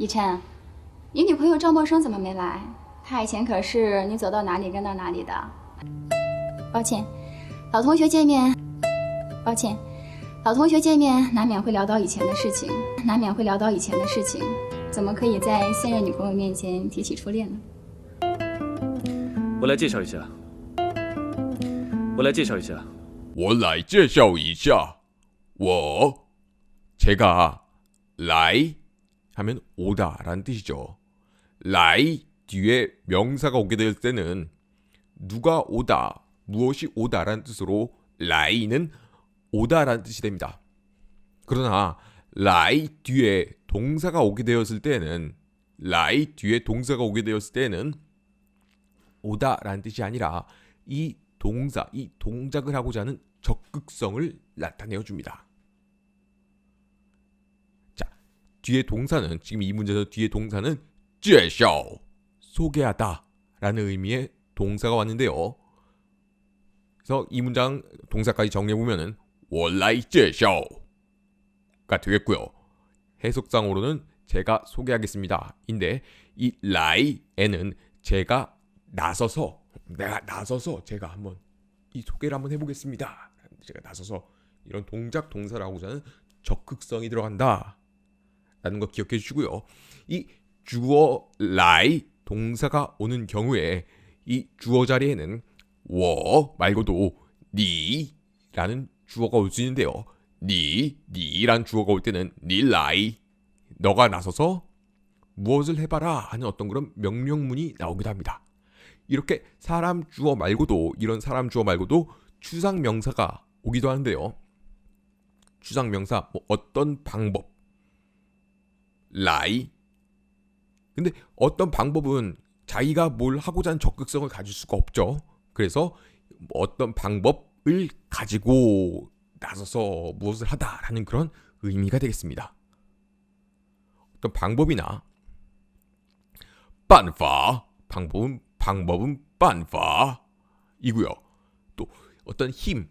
以琛，你女朋友赵默笙怎么没来？她以前可是你走到哪里跟到哪里的。抱歉，老同学见面。抱歉，老同学见面难免会聊到以前的事情，难免会聊到以前的事情，怎么可以在现任女朋友面前提起初恋呢？我来介绍一下，我来介绍一下，我来介绍一下，我제가来 하면 오다라는 뜻이죠.来 뒤에 명사가 오게 될 때는 누가 오다, 무엇이 오다라는 뜻으로 라이는 오다라는 뜻이 됩니다. 그러나 라이 뒤에 동사가 오게 되었을 때는 라이 뒤에 동사가 오게 되었을 때는 오다라는 뜻이 아니라 이 동사, 이 동작을 하고자 하는 적극성을 나타내어 줍니다. 자, 뒤에 동사는 지금 이 문제에서 뒤에 동사는 제쇼 소개하다라는 의미의 동사가 왔는데요. 그래서 이 문장 동사까지 정리해 보면은 원라이 제쇼가 되겠고요. 해석상으로는 제가 소개하겠습니다인데 이 라이에는 제가 나서서 내가 나서서 제가 한번 이 소개를 한번 해보겠습니다. 제가 나서서 이런 동작 동사라고 하는 적극성이 들어간다. 라는 거 기억해 주시고요. 이 주어 라이 동사가 오는 경우에 이 주어 자리에는 워 말고도 니라는 주어가 올 수 있는데요. 니, 니란 주어가 올 때는 니 라이 너가 나서서 무엇을 해봐라 하는 어떤 그런 명령문이 나오기도 합니다. 이렇게 사람 주어 말고도 이런 사람 주어 말고도 추상 명사가 오기도 하는데요. 추상 명사 뭐 어떤 방법 라이. 근데 어떤 방법은 자기가 뭘 하고자 하는 적극성을 가질 수가 없죠. 그래서 어떤 방법을 가지고 나서서 무엇을 하다라는 그런 의미가 되겠습니다. 어떤 방법이나 반파 방법은 방법은 반파이고요. 또 어떤 힘,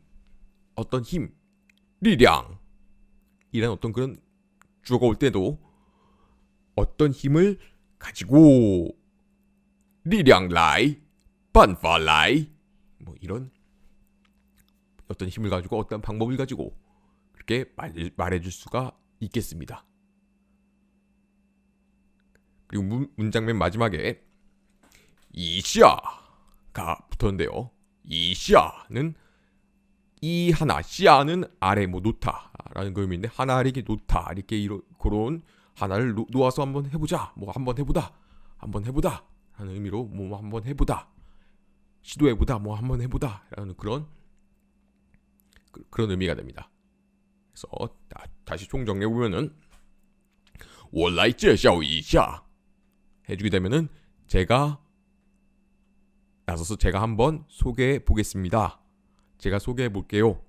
어떤 힘, 리량 이란 어떤 그런 주어가 올 때도 어떤 힘을 가지고 리량 라이, 반파 라이 뭐 이런 어떤 힘을 가지고 어떤 방법을 가지고 그렇게 말, 말해줄 수가 있겠습니다. 그리고 문, 문장 맨 마지막에 이시아가 붙었는데요. 이시아는 이 하나 시아는 아래 뭐 노타라는 의미인데 하나 아래 게 노타, 이렇게 이런 그런 하나를 놓, 놓아서 한번 해보자, 뭐 한번 해보다, 한번 해보다 하는 의미로 뭐 한번 해보다, 시도해보다, 뭐 한번 해보다라는 그런 그, 런 의미가 됩니다. 그래서 다, 다시 총정리해 보면은 我来介绍一下 해주게 되면은 제가 나서서 제가 한번 소개해 보겠습니다. 제가 소개해 볼게요.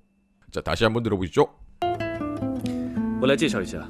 자, 다시 한번 들어보시죠. 我来介绍一下，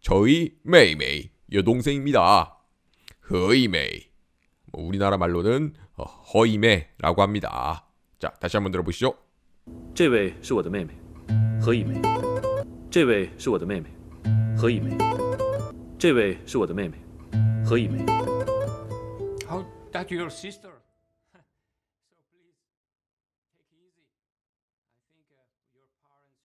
저희 妹妹, 여동생입니다. 허이메. 뭐 우리나라 말로는 어, 허이메라고 합니다. 자, 다시 한번 들어보시죠. 这位是我的妹妹何以梅，这位是我的妹妹何以梅，这位是我的妹妹何以梅。 How that your sister?